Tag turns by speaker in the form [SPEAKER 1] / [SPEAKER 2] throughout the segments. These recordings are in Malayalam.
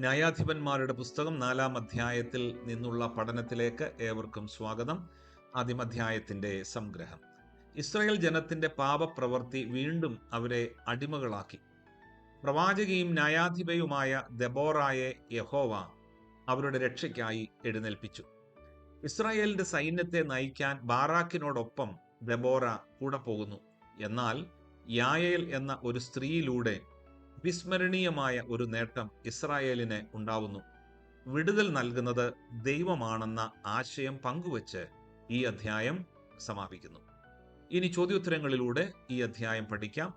[SPEAKER 1] ന്യായാധിപന്മാരുടെ പുസ്തകം നാലാം അധ്യായത്തിൽ നിന്നുള്ള പഠനത്തിലേക്ക് ഏവർക്കും സ്വാഗതം. ആദ്യമധ്യായത്തിന്റെ സംഗ്രഹം. ഇസ്രായേൽ ജനത്തിന്റെ പാപപ്രവൃത്തി വീണ്ടും അവരെ അടിമകളാക്കി. പ്രവാചകിയും ന്യായാധിപയുമായ ദബോറായെ യഹോവ അവരുടെ രക്ഷയ്ക്കായി എഴുന്നേൽപ്പിച്ചു. ഇസ്രായേലിന്റെ സൈന്യത്തെ നയിക്കാൻ ബാറാക്കിനോടൊപ്പം ദബോറ കൂടെ പോകുന്നു. എന്നാൽ യായേൽ എന്ന ഒരു സ്ത്രീയിലൂടെ വിസ്മരണീയമായ ഒരു നേട്ടം ഇസ്രായേലിന് ഉണ്ടാവുന്നു. വിടുതൽ നൽകുന്നത് ദൈവമാണെന്ന ആശയം പങ്കുവച്ച് ഈ അധ്യായം സമാപിക്കുന്നു. ഇനി ചോദ്യോത്തരങ്ങളിലൂടെ ഈ അധ്യായം പഠിക്കാം.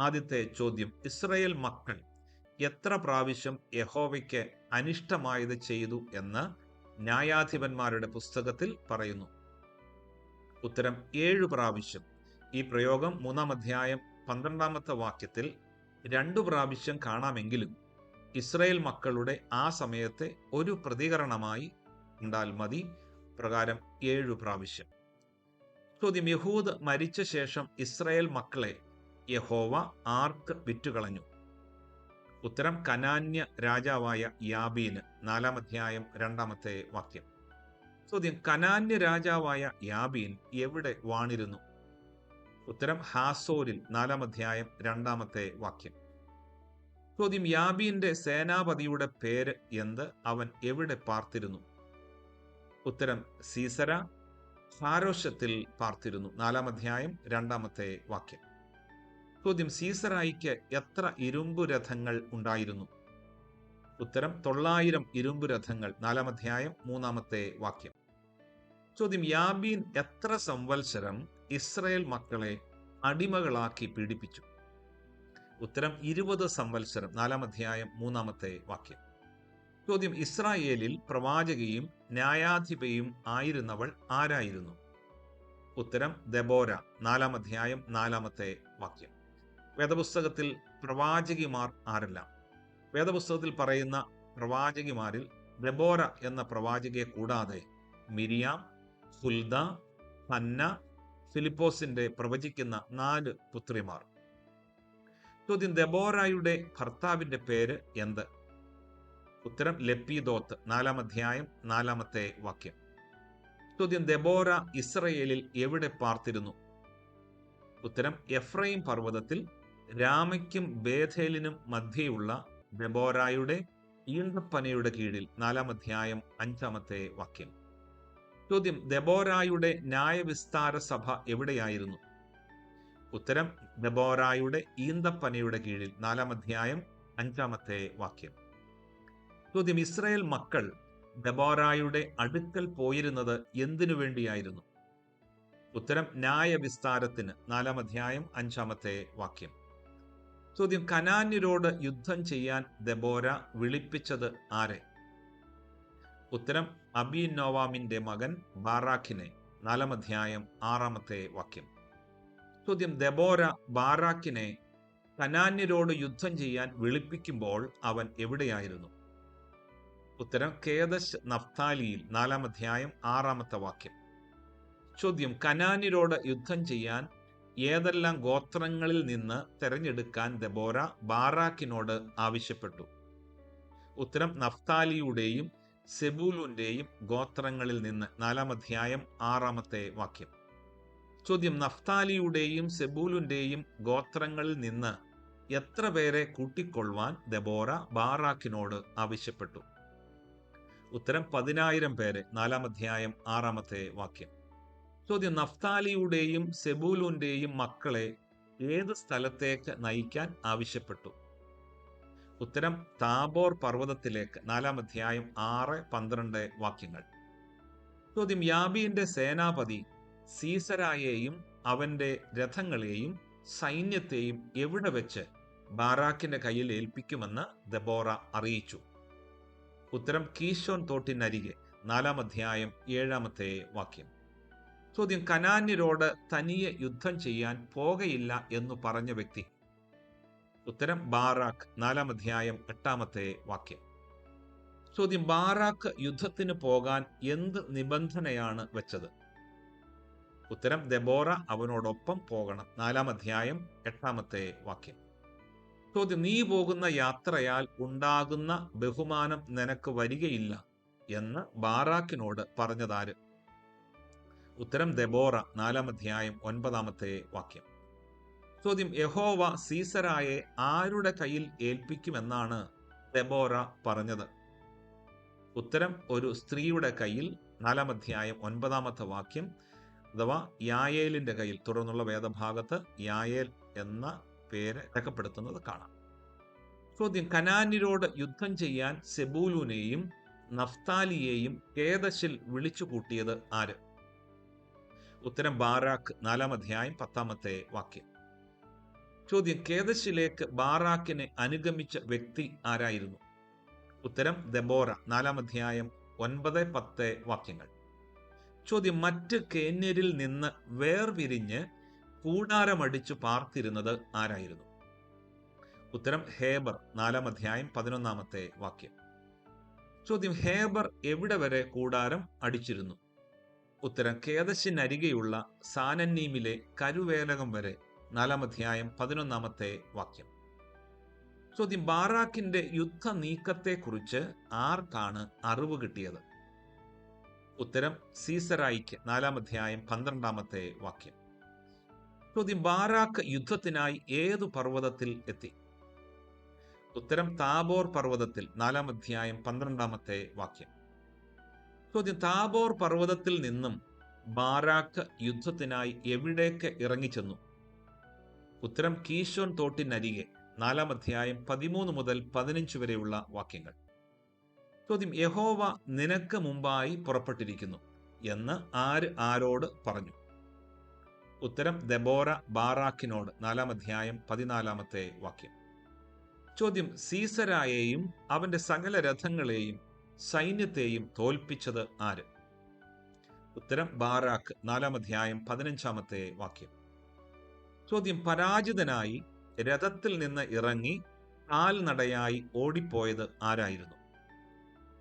[SPEAKER 1] ആദ്യത്തെ ചോദ്യം ഇസ്രയേൽ മക്കൾ എത്ര പ്രാവശ്യം യഹോവയ്ക്ക് അനിഷ്ടമായത് ചെയ്തു എന്ന് ന്യായാധിപന്മാരുടെ പുസ്തകത്തിൽ പറയുന്നു. ഉത്തരം ഏഴു പ്രാവശ്യം. ഈ പ്രയോഗം മൂന്നാം അധ്യായം പന്ത്രണ്ടാമത്തെ വാക്യത്തിൽ രണ്ടു പ്രാവശ്യം കാണാമെങ്കിലും ഇസ്രയേൽ മക്കളുടെ ആ സമയത്തെ ഒരു പ്രതികരണമായി ഉണ്ടാൽ മതി. പ്രകാരം ഏഴു പ്രാവശ്യം. ചോദ്യം യഹൂദ് മരിച്ച ശേഷം ഇസ്രയേൽ മക്കളെ യഹോവ ആർക്ക് വിറ്റുകളഞ്ഞു? ഉത്തരം കനാന്യ രാജാവായ യാബീന്. നാലാം അധ്യായം രണ്ടാമത്തെ വാക്യം. ചോദ്യം കനാന്യ രാജാവായ യാബീൻ എവിടെ വാണിരുന്നു? ഉത്തരം ഹാസോരിൽ നാലാം അധ്യായം രണ്ടാമത്തെ വാക്യം. ചോദ്യം യാബീന്റെ സേനാപതിയുടെ പേര് എന്ത്? അവൻ എവിടെ പാർത്തിരുന്നു? ഉത്തരം സീസര ഹാരോഷത്തിൽ പാർത്തിരുന്നു. നാലാം അധ്യായം രണ്ടാമത്തെ വാക്യം. ചോദ്യം സീസറായിക്ക് എത്ര ഇരുമ്പു രഥങ്ങൾ ഉണ്ടായിരുന്നു? ഉത്തരം തൊള്ളായിരം ഇരുമ്പു രഥങ്ങൾ. നാലാം അധ്യായം മൂന്നാമത്തെ വാക്യം. ചോദ്യം യാബീൻ എത്ര സംവത്സരം ഇസ്രയേൽ മക്കളെ അടിമകളാക്കി പീഡിപ്പിച്ചു. ഉത്തരം ഇരുപത് സംവത്സരം നാലാം അധ്യായം മൂന്നാമത്തെ വാക്യം. ചോദ്യം ഇസ്രായേലിൽ പ്രവാചകയും ന്യായാധിപയും ആയിരുന്നവൾ ആരായിരുന്നു? ഉത്തരം ദബോര നാലാം അധ്യായം നാലാമത്തെ വാക്യം. വേദപുസ്തകത്തിൽ പ്രവാചകിമാർ ആരെല്ലാം? വേദപുസ്തകത്തിൽ പറയുന്ന പ്രവാചകിമാരിൽ ദബോര എന്ന പ്രവാചകയെ കൂടാതെ മിരിയാം ഹുൽദ ഹന്ന ഫിലിപ്പോസിന്റെ പ്രവചിക്കുന്ന നാല് പുത്രിമാർ. ചോദ്യം ദബോറായുടെ ഭർത്താവിന്റെ പേര് എന്ത്? ഉത്തരം ലപ്പിദോത്ത് നാലാം അധ്യായം നാലാമത്തെ വാക്യം. ചോദ്യം ദബോറ ഇസ്രയേലിൽ എവിടെ പാർത്തിരുന്നു? ഉത്തരം എഫ്രൈം പർവതത്തിൽ രാമയ്ക്കും ബേഥേലിനും മധ്യയുള്ള ദബോറായുടെ ഈന്തപ്പനയുടെ കീഴിൽ നാലാം അധ്യായം അഞ്ചാമത്തെ വാക്യം. ചോദ്യം ദബോറായുടെ ന്യായവിസ്താര സഭ എവിടെയായിരുന്നു? ഉത്തരം ദബോറായുടെ ഈന്തപ്പനയുടെ കീഴിൽ നാലാം അധ്യായം അഞ്ചാമത്തെ വാക്യം. ചോദ്യം ഇസ്രായേൽ മക്കൾ ദബോറായുടെ അടുക്കൽ പോയിരുന്നത് എന്തിനു വേണ്ടിയായിരുന്നു? ഉത്തരം ന്യായവിസ്താരത്തിന് നാലാം അധ്യായം അഞ്ചാമത്തെ വാക്യം. ചോദ്യം കനാന്യരോട് യുദ്ധം ചെയ്യാൻ ദബോര വിളിപ്പിച്ചത് ആരെ? ഉത്തരം അബിനോവാമിന്റെ മകൻ ബാറാഖിനെ നാലാം അധ്യായം ആറാമത്തെ വാക്യം. ചോദ്യം ദബോര ബാറാക്കിനെ കനാന്യരോട് യുദ്ധം ചെയ്യാൻ വിളിപ്പിക്കുമ്പോൾ അവൻ എവിടെയായിരുന്നു? ഉത്തരം കേദശ് നഫ്താലിയിൽ നാലാം അധ്യായം ആറാമത്തെ വാക്യം. ചോദ്യം കനാന്യരോട് യുദ്ധം ചെയ്യാൻ ഏതെല്ലാം ഗോത്രങ്ങളിൽ നിന്ന് തെരഞ്ഞെടുക്കാൻ ദബോര ബാറാക്കിനോട് ആവശ്യപ്പെട്ടു? ഉത്തരം നഫ്താലിയുടെയും സെബൂലുന്റെയും ഗോത്രങ്ങളിൽ നിന്ന് നാലാം അധ്യായം ആറാമത്തെ വാക്യം. ചോദ്യം നഫ്താലിയുടെയും സെബൂലുന്റെയും ഗോത്രങ്ങളിൽ നിന്ന് എത്ര പേരെ കൂട്ടിക്കൊള്ളുവാൻ ദബോറ ബാറാക്കിനോട് ആവശ്യപ്പെട്ടു? ഉത്തരം പതിനായിരം പേരെ. നാലാം അധ്യായം ആറാമത്തെ വാക്യം. ചോദ്യം നഫ്താലിയുടെയും സെബൂലുന്റെയും മക്കളെ ഏത് സ്ഥലത്തേക്ക് നയിക്കാൻ ആവശ്യപ്പെട്ടു? ഉത്തരം താബോർ പർവതത്തിലേക്ക്. നാലാം അധ്യായം ആറ് പന്ത്രണ്ട് വാക്യങ്ങൾ. ചോദ്യം യാബീന്റെ സേനാപതി സീസരായെയും അവന്റെ രഥങ്ങളെയും സൈന്യത്തെയും എവിടെ വെച്ച് ബാറാക്കിന്റെ കയ്യിൽ ഏൽപ്പിക്കുമെന്ന് ദബോറ അറിയിച്ചു. ഉത്തരം കീശോൻ തോട്ടിനരികെ. നാലാം അധ്യായം ഏഴാമത്തെ വാക്യം. ചോദ്യം കനാന്യരോട് തനിയെ യുദ്ധം ചെയ്യാൻ പോകയില്ല എന്ന് പറഞ്ഞ വ്യക്തി ഉത്തരം ബാറാഖ് നാലാം അധ്യായം എട്ടാമത്തെ വാക്യം. ചോദ്യം ബാറാഖ് യുദ്ധത്തിന് പോകാൻ എന്ത് നിബന്ധനയാണ് വെച്ചത്? ഉത്തരം ദബോറ അവനോടൊപ്പം പോകണം. നാലാം അധ്യായം എട്ടാമത്തെ വാക്യം. ചോദ്യം നീ പോകുന്ന യാത്രയാൽ ഉണ്ടാകുന്ന ബഹുമാനം നിനക്ക് വരികയില്ല എന്ന് ബാറാക്കിനോട് പറഞ്ഞതാര്? ഉത്തരം ദബോറ നാലാം അധ്യായം ഒൻപതാമത്തെ വാക്യം. ചോദ്യം യഹോവ സീസരായെ ആരുടെ കയ്യിൽ ഏൽപ്പിക്കുമെന്നാണ് ദബോറ പറഞ്ഞത്? ഉത്തരം ഒരു സ്ത്രീയുടെ കയ്യിൽ നാലാം അധ്യായം ഒൻപതാമത്തെ വാക്യം അഥവാ യായേലിന്റെ കയ്യിൽ തുടർന്നുള്ള വേദഭാഗത്ത് യായേൽ എന്ന പേര് രേഖപ്പെടുത്തുന്നത് കാണാം. ചോദ്യം കനാന്യരോട് യുദ്ധം ചെയ്യാൻ സെബൂലുനെയും നഫ്താലിയെയും കേദശിൽ വിളിച്ചു കൂട്ടിയത് ആര്? ഉത്തരം ബാറാഖ് നാലാം അധ്യായം പത്താമത്തെ വാക്യം. ചോദ്യം കേദശിലേക്ക് ബാറാക്കിനെ അനുഗമിച്ച വ്യക്തി ആരായിരുന്നു? ഉത്തരം ദബോറ നാലാം അധ്യായം ഒൻപത് പത്ത് വാക്യങ്ങൾ. ചോദ്യം മറ്റ് കേന്യരിൽ നിന്ന് വേർപിരിഞ്ഞ് കൂടാരമടിച്ചു പാർത്തിരുന്നത് ആരായിരുന്നു? ഉത്തരം ഹേബർ നാലാം അധ്യായം പതിനൊന്നാമത്തെ വാക്യം. ചോദ്യം ഹേബർ എവിടെ വരെ കൂടാരം അടിച്ചിരുന്നു? ഉത്തരം കേദശിനരികെയുള്ള സാനന്നീമിലെ കരുവേലകം വരെ നാലാം അധ്യായം പതിനൊന്നാമത്തെ വാക്യം. ചോദ്യം ബാറാക്കിന്റെ യുദ്ധ നീക്കത്തെക്കുറിച്ച് ആർക്കാണ് അറിവ് കിട്ടിയത്? ഉത്തരം സീസറായിക്ക് നാലാം അധ്യായം പന്ത്രണ്ടാമത്തെ വാക്യം. ചോദ്യം ബാറാക്ക് യുദ്ധത്തിനായി ഏതു പർവതത്തിൽ എത്തി? ഉത്തരം താബോർ പർവതത്തിൽ നാലാം അധ്യായം പന്ത്രണ്ടാമത്തെ വാക്യം. ചോദ്യം താബോർ പർവതത്തിൽ നിന്നും ബാറാക്ക് യുദ്ധത്തിനായി എവിടേക്ക് ഇറങ്ങിച്ചെന്നു? ഉത്തരം കീശോൻ തോട്ടിനരികെ നാലാം അധ്യായം പതിമൂന്ന് മുതൽ പതിനഞ്ച് വരെയുള്ള വാക്യങ്ങൾ. ചോദ്യം യഹോവ നിനക്ക് മുമ്പായി പുറപ്പെട്ടിരിക്കുന്നു എന്ന് ആര് ആരോട് പറഞ്ഞു? ഉത്തരം ദബോറ ബാറാക്കിനോട് നാലാം അധ്യായം പതിനാലാമത്തെ വാക്യം. ചോദ്യം സീസരായെയും അവന്റെ സകല രഥങ്ങളെയും സൈന്യത്തെയും തോൽപ്പിച്ചത് ആര്? ഉത്തരം ബാറാക്ക് നാലാം അധ്യായം പതിനഞ്ചാമത്തെ വാക്യം. ചോദ്യം പരാജിതനായി രഥത്തിൽ നിന്ന് ഇറങ്ങി കാൽനടയായി ഓടിപ്പോയത് ആരായിരുന്നു?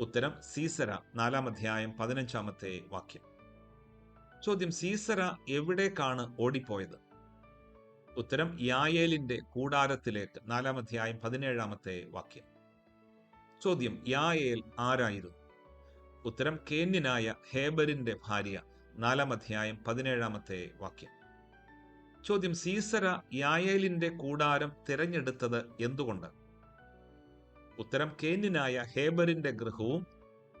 [SPEAKER 1] ഉത്തരം സീസര നാലാം അധ്യായം പതിനഞ്ചാമത്തെ വാക്യം. ചോദ്യം സീസര എവിടേക്കാണ് ഓടിപ്പോയത്? ഉത്തരം യായേലിന്റെ കൂടാരത്തിലേക്ക് നാലാം അധ്യായം പതിനേഴാമത്തെ വാക്യം. ചോദ്യം യായേൽ ആരായിരുന്നു? ഉത്തരം കേന്യനായ ഹേബറിന്റെ ഭാര്യ നാലാം അധ്യായം പതിനേഴാമത്തെ വാക്യം. ചോദ്യം സീസര യായേലിന്റെ കൂടാരം തിരഞ്ഞെടുത്തത് എന്തുകൊണ്ട്? ഉത്തരം കേന്യനായ ഹേബറിന്റെ ഗൃഹവും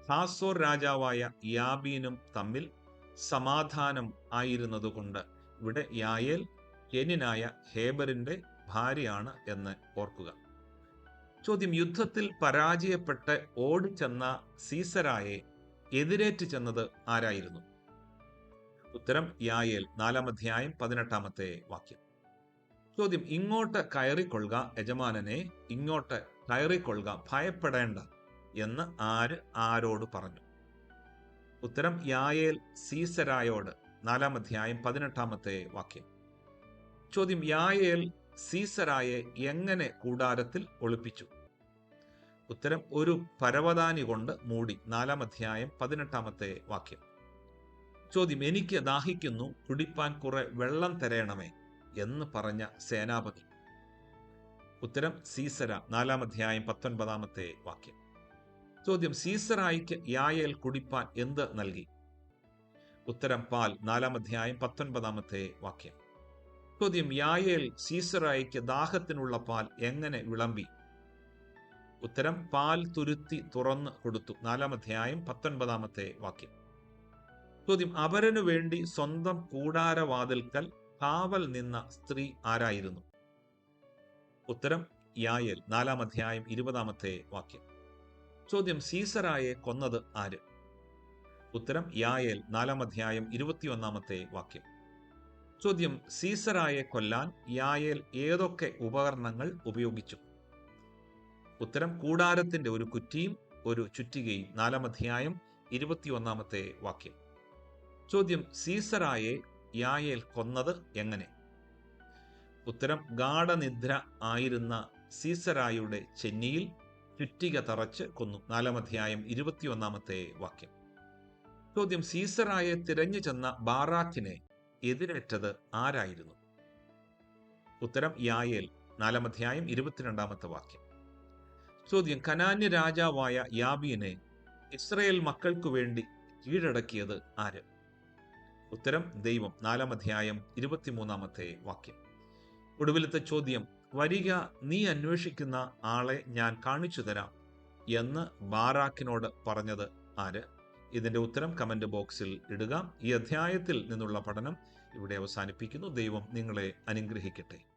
[SPEAKER 1] ഹാസോർ രാജാവായ യാബീനും തമ്മിൽ സമാധാനം ആയിരുന്നതുകൊണ്ട് ഇവിടെ യായേൽ കേന്യനായ ഹേബറിന്റെ ഭാര്യയാണ് എന്ന് ഓർക്കുക. ചോദ്യം യുദ്ധത്തിൽ പരാജയപ്പെട്ട് ഓടിച്ചെന്ന സീസരായെ എതിരേറ്റ് ചെന്നത് ആരായിരുന്നു? ഉത്തരം യായേൽ നാലാം അധ്യായം പതിനെട്ടാമത്തെ വാക്യം. ചോദ്യം ഇങ്ങോട്ട് കയറിക്കൊള്ളുക യജമാനനെ ഇങ്ങോട്ട് കയറിക്കൊള്ളുക ഭയപ്പെടേണ്ട എന്ന് ആര് ആരോട് പറഞ്ഞു? ഉത്തരം യായേൽ സീസരായോട് നാലാം അധ്യായം പതിനെട്ടാമത്തെ വാക്യം. ചോദ്യം യായേൽ സീസരായെ എങ്ങനെ കൂടാരത്തിൽ ഒളിപ്പിച്ചു? ഉത്തരം ഒരു പരവതാനി കൊണ്ട് മൂടി നാലാം അധ്യായം പതിനെട്ടാമത്തെ വാക്യം. ചോദ്യം എനിക്ക് ദാഹിക്കുന്നു കുടിപ്പാൻ കുറെ വെള്ളം തരയണമേ എന്ന് പറഞ്ഞ സേനാപതി. ഉത്തരം സീസര നാലാം അധ്യായം പത്തൊൻപതാമത്തെ വാക്യം. ചോദ്യം സീസറായിക്ക് യായേൽ കുടിപ്പാൻ എന്ത് നൽകി? ഉത്തരം പാൽ നാലാം അധ്യായം പത്തൊൻപതാമത്തെ വാക്യം. ചോദ്യം യായേൽ സീസറായിക്ക് ദാഹത്തിനുള്ള പാൽ എങ്ങനെ വിളമ്പി? ഉത്തരം പാൽ തുരുത്തി തുറന്ന് കൊടുത്തു നാലാം അധ്യായം പത്തൊൻപതാമത്തെ വാക്യം. ചോദ്യം അവരനു വേണ്ടി സ്വന്തം കൂടാരവാതിൽക്കൽ കാവൽ നിന്ന സ്ത്രീ ആരായിരുന്നു? ഉത്തരം യായൽ. നാലാം അധ്യായം ഇരുപതാമത്തെ വാക്യം. ചോദ്യം സീസറായെ കൊന്നത് ആര്? ഉത്തരം യായൽ. നാലാം അധ്യായം ഇരുപത്തിയൊന്നാമത്തെ വാക്യം. ചോദ്യം സീസറായെ കൊല്ലാൻ യായേൽ ഏതൊക്കെ ഉപകരണങ്ങൾ ഉപയോഗിച്ചു? ഉത്തരം കൂടാരത്തിന്റെ ഒരു കുറ്റിയും ഒരു ചുറ്റികയും. നാലാം അധ്യായം ഇരുപത്തിയൊന്നാമത്തെ വാക്യം. ചോദ്യം സീസറായെ യായേൽ കൊന്നത് എങ്ങനെ? ഉത്തരം ഗാഠനിദ്ര ആയിരുന്ന സീസറായുടെ ചെന്നിയിൽ ചുറ്റിക തറച്ച് കൊന്നു. നാലാം അധ്യായം ഇരുപത്തിയൊന്നാമത്തെ വാക്യം. ചോദ്യം സീസറായെ തിരഞ്ഞു ചെന്ന ബാറാക്കിനെ എതിരേറ്റത് ആരായിരുന്നു? ഉത്തരം യായേൽ നാലാം അധ്യായം ഇരുപത്തിരണ്ടാമത്തെ വാക്യം. ചോദ്യം കനാന്യ രാജാവായ യാബീനെ ഇസ്രയേൽ മക്കൾക്കു വേണ്ടി കീഴടക്കിയത് ആര്? ഉത്തരം ദൈവം നാലാം അധ്യായം ഇരുപത്തിമൂന്നാമത്തെ വാക്യം. ഒടുവിലത്തെ ചോദ്യം വരിക നീ അന്വേഷിക്കുന്ന ആളെ ഞാൻ കാണിച്ചു തരാം എന്ന് ബാറാക്കിനോട് പറഞ്ഞത് ആര്? ഇതിന്റെ ഉത്തരം കമന്റ് ബോക്സിൽ ഇടുക. ഈ അധ്യായത്തിൽ നിന്നുള്ള പഠനം ഇവിടെ അവസാനിപ്പിക്കുന്നു. ദൈവം നിങ്ങളെ അനുഗ്രഹിക്കട്ടെ.